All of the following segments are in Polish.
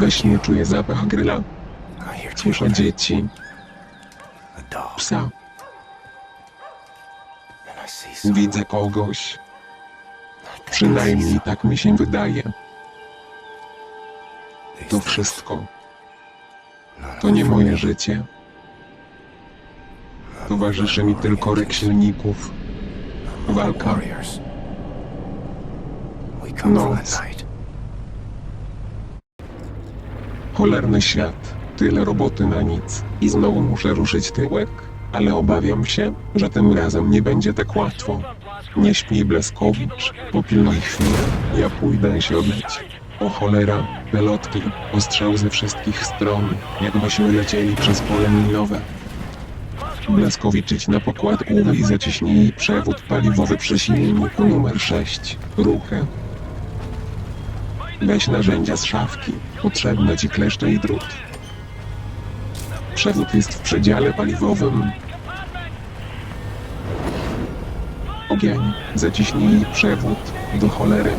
We śnie czuję zapach gryla. Słyszę dzieci, psa. Widzę kogoś. Przynajmniej tak mi się wydaje. To wszystko. To nie moje życie. Towarzyszy mi tylko ryk silników. Walka. Noc. Cholerny świat. Tyle roboty na nic. I znowu muszę ruszyć tyłek. Ale obawiam się, że tym razem nie będzie tak łatwo. Nie śpi Bleskowicz. Popilnuj chwilę. Ja pójdę się odleć. O cholera, pelotki, ostrzał ze wszystkich stron, jakbyśmy lecieli przez pole minowe. Bleskowicz idź na pokład główny i zaciśnij przewód paliwowy przy silniku numer 6. Ruchy. Weź narzędzia z szafki. Potrzebne ci kleszcze i drut. Przewód jest w przedziale paliwowym. Ogień. Zaciśnij przewód. Do cholery.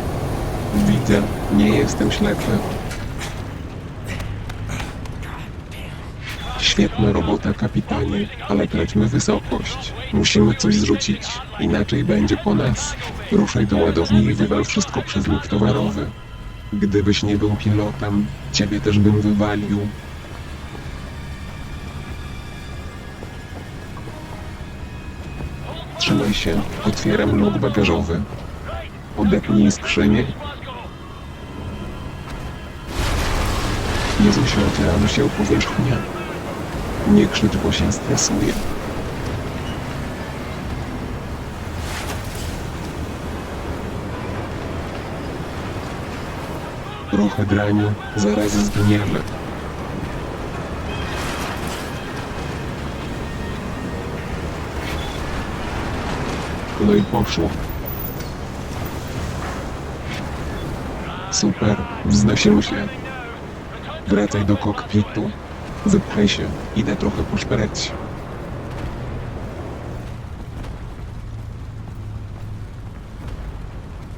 Widzę. Nie jestem ślepy. Świetna robota, kapitanie, ale traćmy wysokość. Musimy coś zrzucić, inaczej będzie po nas. Ruszaj do ładowni i wywal wszystko przez luk towarowy. Gdybyś nie był pilotem, ciebie też bym wywalił. Trzymaj się, otwieram luk bagażowy. Odepnij skrzynię. Jezusie, otwieram się powierzchnia. Nie krzycz, bo się stresuję. Trochę draniu, zaraz zgniemy. No i poszło. Super, wznosimy się. Wracaj do kokpitu. Wypchaj się, idę trochę poszperać.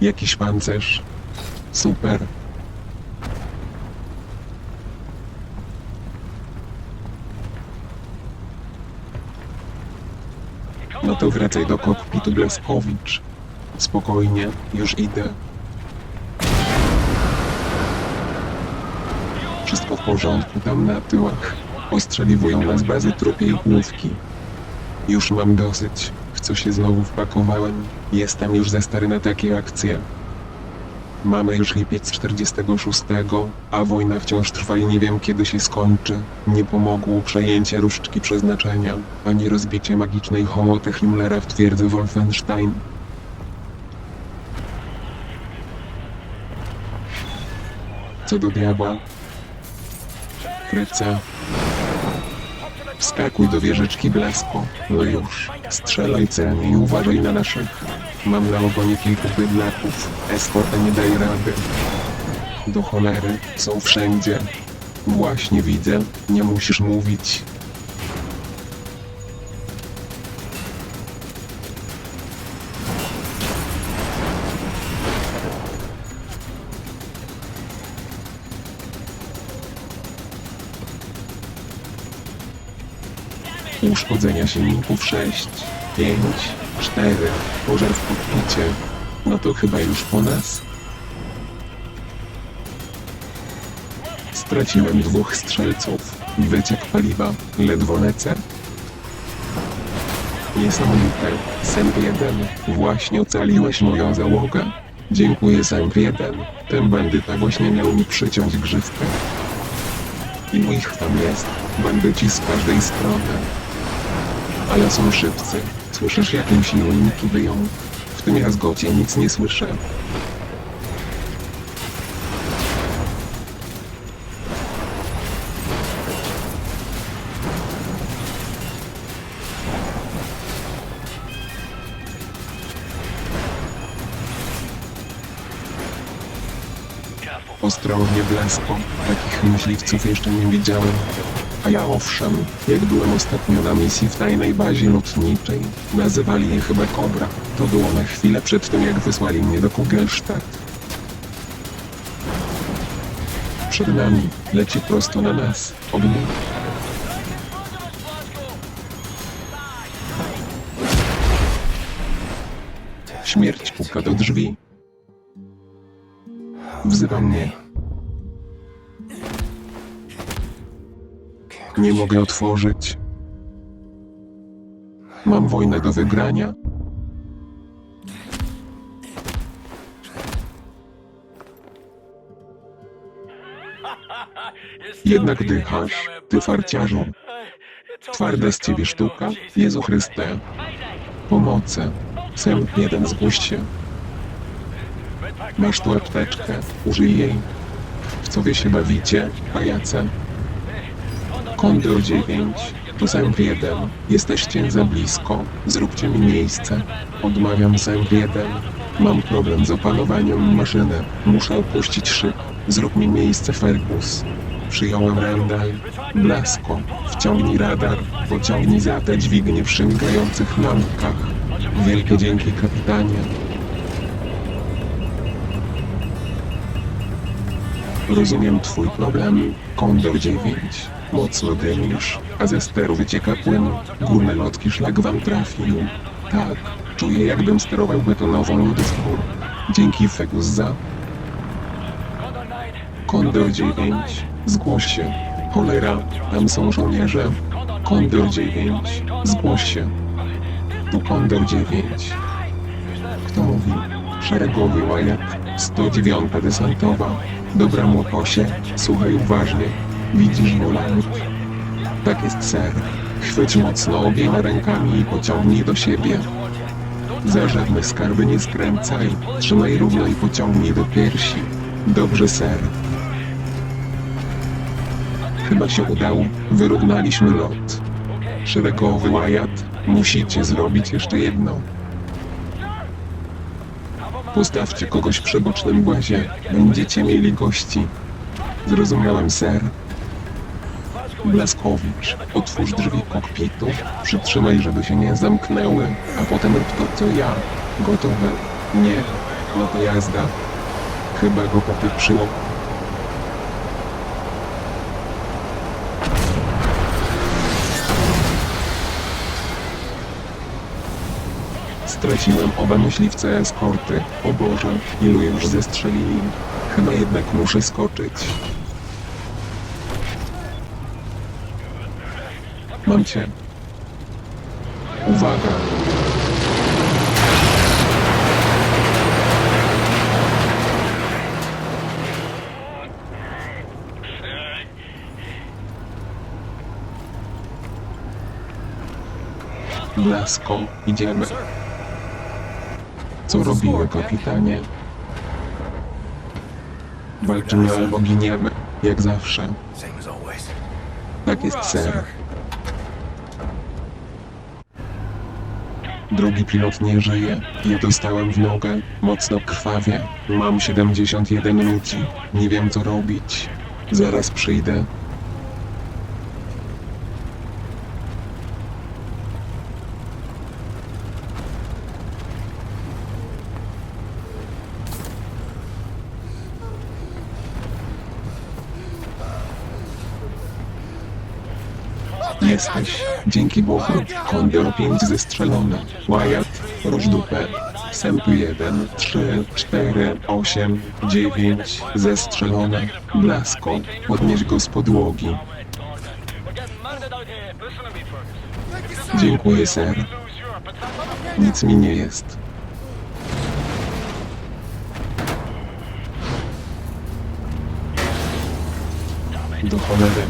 Jakiś pancerz. Super. No to wracaj do kokpitu Bleskowicz. Spokojnie, już idę. Wszystko w porządku tam na tyłach. Ostrzeliwują nas bazy trupiej główki. Już mam dosyć. W co się znowu wpakowałem? Jestem już za stary na takie akcje. Mamy już lipiec 46, a wojna wciąż trwa i nie wiem kiedy się skończy. Nie pomogło przejęcie różdżki przeznaczenia, ani rozbicie magicznej hołoty Himmlera w twierdzy Wolfenstein. Co do diabła? Kryca. Wskakuj do wieżyczki blasku. No już. Strzelaj celnie i uważaj na naszych. Mam na ogonie kilku bydlaków. Eskorta nie daje rady. Do cholery. Są wszędzie. Właśnie widzę. Nie musisz mówić. Uszkodzenia silników 6, 5, 4, pożar w kokpicie. No to chyba już po nas. Straciłem dwóch strzelców. Wyciek paliwa. Ledwo lecę. Niesamowite. Semp 1. Właśnie ocaliłeś moją załogę. Dziękuję Semp 1. Ten bandyta właśnie miał mi przyciąć grzywkę. Ilu ich tam jest? Bandyci z każdej strony. Ale są szybcy. Słyszysz jak im silniki wyją? W tym jazgocie nic nie słyszę. Ostrożnie blasko. Takich myśliwców jeszcze nie widziałem. A ja owszem, jak byłem ostatnio na misji w tajnej bazie lotniczej, nazywali je chyba Kobra. To było na chwilę przed tym, jak wysłali mnie do Kugelstadt. przed nami, leci prosto na nas. Ognie. Śmierć puka do drzwi. Wzywa mnie. Nie mogę otworzyć. Mam wojnę do wygrania. Jednak dychasz, ty farciarzu. Twarda z ciebie sztuka, Jezu Chryste. Pomocy. Sęp jeden zgłoś się. Masz tu apteczkę, użyj jej. W co wy się bawicie, pajace? Kondor 9, to sęp 1. Jesteście za blisko, zróbcie mi miejsce. Odmawiam sęp 1. Mam problem z opanowaniem maszyny. Muszę opuścić szyb. Zrób mi miejsce, Fergus. Przyjąłem Randall. Blasko. Wciągnij radar. Pociągnij za te dźwignie w szymgających lampkach. Wielkie dzięki, kapitanie. Rozumiem twój problem, Kondor 9. Mocno dymisz, a ze steru wycieka płyn. Górne lotki szlak wam trafił. Tak, czuję jakbym sterował betonową lodówką. Dzięki Fegus za... Kondor 9, zgłoś się. Cholera, tam są żołnierze. Kondor 9, zgłoś się. Tu Kondor 9. Kto mówi? Szeregowy Wyatt, 109 desantowa. Dobra młokosie, słuchaj uważnie. Widzisz Wolant? Tak jest, ser. Chwyć mocno obiema rękami i pociągnij do siebie. Za żadne skarby nie skręcaj. Trzymaj równo i pociągnij do piersi. Dobrze, ser. Chyba się udało. Wyrównaliśmy lot. Szeregowy Wyatt, musicie zrobić jeszcze jedno. Postawcie kogoś przy bocznym łazie. Będziecie mieli gości. Zrozumiałem, ser. Blaskowicz, otwórz drzwi kokpitu. Przytrzymaj, żeby się nie zamknęły. A potem rób to, co ja. Gotowe? Nie. No to jazda. Chyba go popieprzyło. Straciłem oba myśliwce eskorty. O Boże, ilu już zestrzelili. Chyba jednak muszę skoczyć. Cię. Uwaga. Blasko, idziemy. Co robimy, kapitanie? Walczymy albo giniemy, jak zawsze. Tak jest, ser. Drugi pilot nie żyje. Ja dostałem w nogę. Mocno krwawie. Mam 71 ludzi. Nie wiem co robić. Zaraz przyjdę. Jesteś. Dzięki Bogu. Kondor 5 zestrzelony. Wyatt, rusz dupę. Sęp 1, 3, 4, 8, 9, zestrzelone. Blasko, podnieś go z podłogi. Dziękuję, ser. Nic mi nie jest. Do cholery.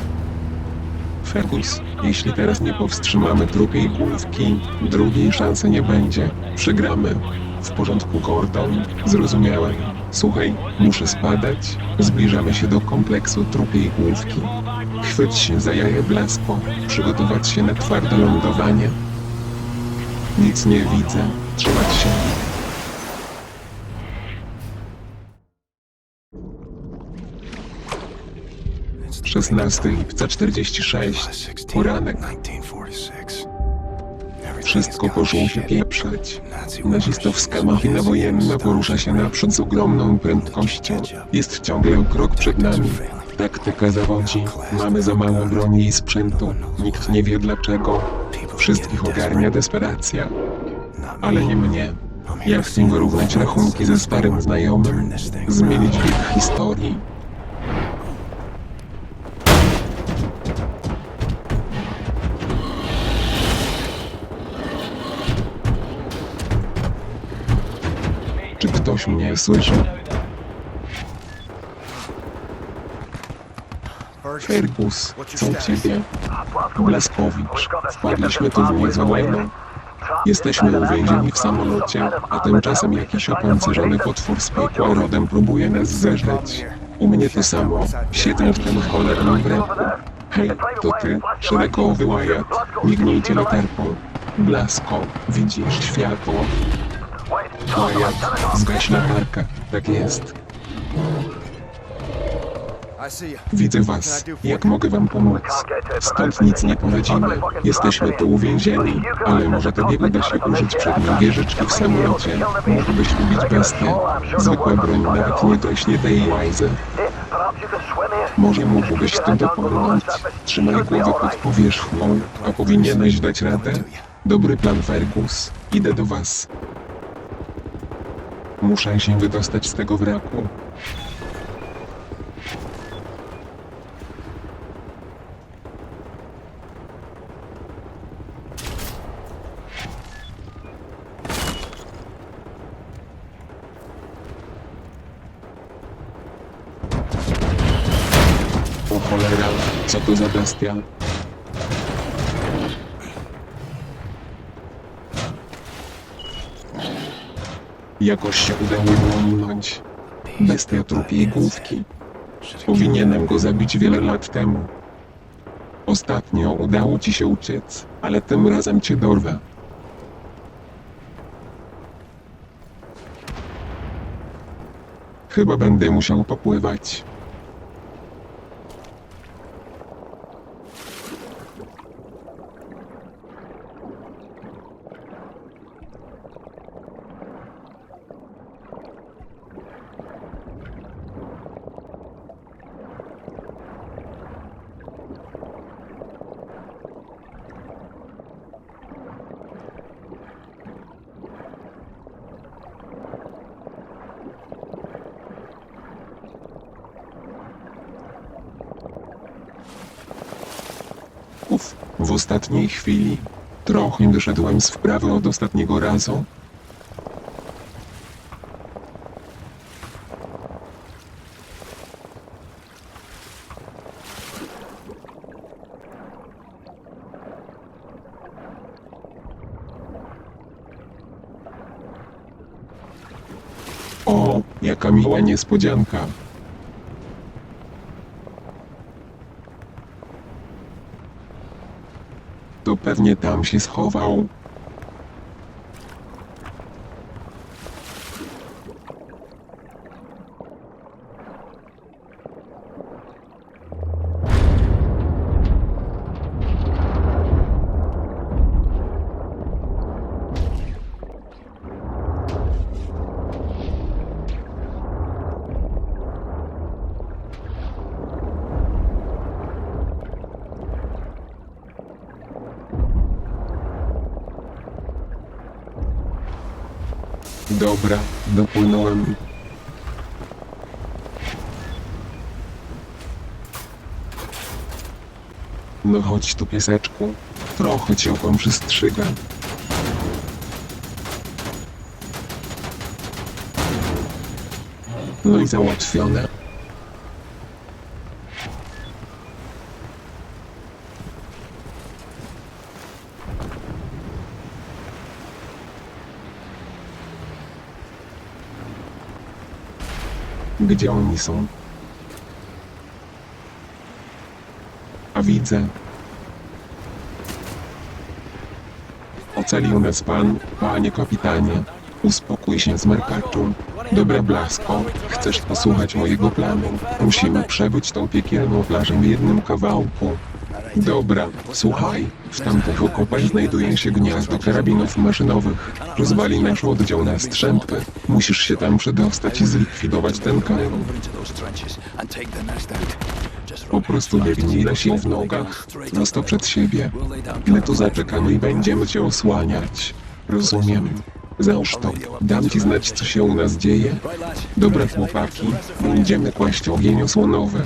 Fergus, jeśli teraz nie powstrzymamy drugiej główki, drugiej szansy nie będzie. Przegramy. W porządku, Gordon. Zrozumiałem. Słuchaj, muszę spadać. Zbliżamy się do kompleksu trupiej główki. Chwyć się za jaje blasko. Przygotować się na twarde lądowanie. Nic nie widzę. Trzymać się. 16 lipca 46. Poranek. 1946. Everything Wszystko poszło się pieprzeć. Nazi Nazistowska machina wojenna porusza się naprzód z ogromną prędkością. Jest ciągle o krok przed nami. Taktyka zawodzi. Mamy za mało broni i sprzętu. Nikt nie wie dlaczego. Wszystkich ogarnia desperacja. Ale nie mnie. Ja chcę wyrównać rachunki ze starym znajomym. Zmienić bieg historii. Mnie słyszy? Fergus, co u ciebie? Blaskowicz, wpadliśmy tu w niezłego. Jesteśmy uwięzieni w samolocie, a tymczasem jakiś opancerzony potwór z piekła rodem próbuje nas zeżreć. U mnie to samo. Siedzę w tym cholernym wreku. Hej, to ty, szeregowy Wyatt. Mignijcie latarką. Blasko, widzisz światło. Wyatt, zgaś latarkę. Tak jest. Widzę was. Jak mogę wam pomóc? Stąd nic nie poradzimy. Jesteśmy tu uwięzieni, ale może tobie uda się użyć przedniej wieżyczki w samolocie. Mógłbyś ubić bestię. Zwykła broń nawet nie dośnie tej łajzy. Może mógłbyś tu dopłynąć. Trzymaj głowę pod powierzchnią, a powinieneś dać radę. Dobry plan, Fergus. Idę do was. Muszę się wydostać z tego wraku. O cholera, co to za bestia? Jakoś się udało ją ominąć. Bestia trupiej główki. Powinienem go zabić wiele lat temu. Ostatnio udało ci się uciec, ale tym razem cię dorwę. Chyba będę musiał popływać. W ostatniej chwili. Trochę wyszedłem z wprawy od ostatniego razu. O, jaka miła niespodzianka. To pewnie tam się schował. Dobra, dopłynąłem. No chodź tu pieseczku, trochę cię okom przystrzyga. No i załatwione. Gdzie oni są? A widzę. Ocalił nas pan, panie kapitanie. Uspokój się, smerkaczu. Dobra, Blasko, chcesz posłuchać mojego planu? Musimy przebyć tą piekielną plażę w jednym kawałku. Dobra, słuchaj. W tamtych okopach znajduje się gniazdo karabinów maszynowych. Rozwali nasz oddział na strzępy. Musisz się tam przedostać i zlikwidować ten kanał. Po prostu biegnij na sił w nogach, prosto przed siebie. My tu zaczekamy i będziemy cię osłaniać. Rozumiem. Załóż to. Dam ci znać, co się u nas dzieje. Dobra chłopaki, będziemy kłaść ogień osłonowy.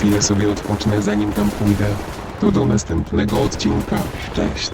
Chwilę sobie odpocznę, zanim tam pójdę. To do następnego odcinka. Cześć.